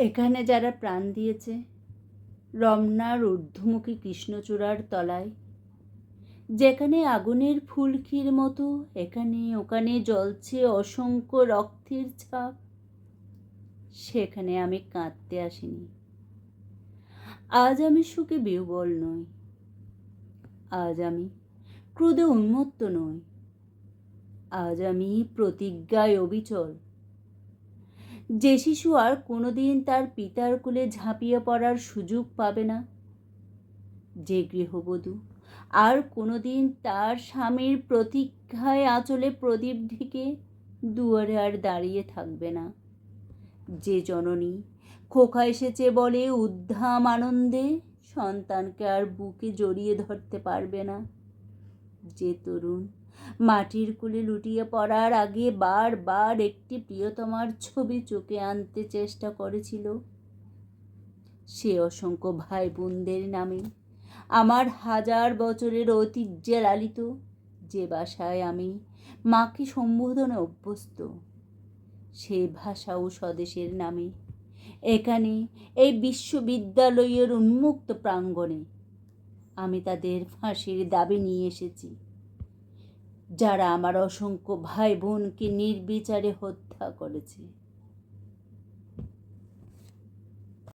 এখানে যারা প্রাণ দিয়েছে রমনার ঊর্ধ্বমুখী কৃষ্ণচূড়ার তলায়, যেখানে আগুনের ফুলকির মতো, এখানে ওখানে জ্বলছে অসংখ্য রক্তের ছাপ, সেখানে আমি কাঁদতে আসিনি। আজ আমি সুখে বিহবল নই। আজ আমি ক্রোধে উন্মত্ত নই। আজ আমি প্রতিজ্ঞায় অবিচল। যে শিশু আর কোনোদিন তার পিতার কুলে ঝাঁপিয়ে পড়ার সুযোগ পাবে না। যে গৃহবধূ আর কোনোদিন তার স্বামীর প্রতীক্ষায় আঁচলে প্রদীপ ঢেকে দুয়ারে আর দাঁড়িয়ে থাকবে না। যে জননী খোকা এসেছে বলে উদ্ধাম আনন্দে সন্তানকে আর বুকে জড়িয়ে ধরতে পারবে না। যে তরুণ মাটির কুলে লুটিয়ে পড়ার আগে বারবার একটি প্রিয়তমার ছবি চোখে আনতে চেষ্টা করেছিল। সে অসংখ্য ভাই বোনদের নামে। আমার হাজার বছরের ঐতিহ্যে লালিত। যে ভাষায় আমি মাকে সম্বোধনে অভ্যস্ত, সে ভাষা ও স্বদেশের নামে। এখানে এই বিশ্ববিদ্যালয়ের উন্মুক্ত প্রাঙ্গণে আমি তাদের ফাঁসির দাবি নিয়ে এসেছি। যারা আমার অসংখ্য ভাই বোনকে নির্বিচারে হত্যা করেছে।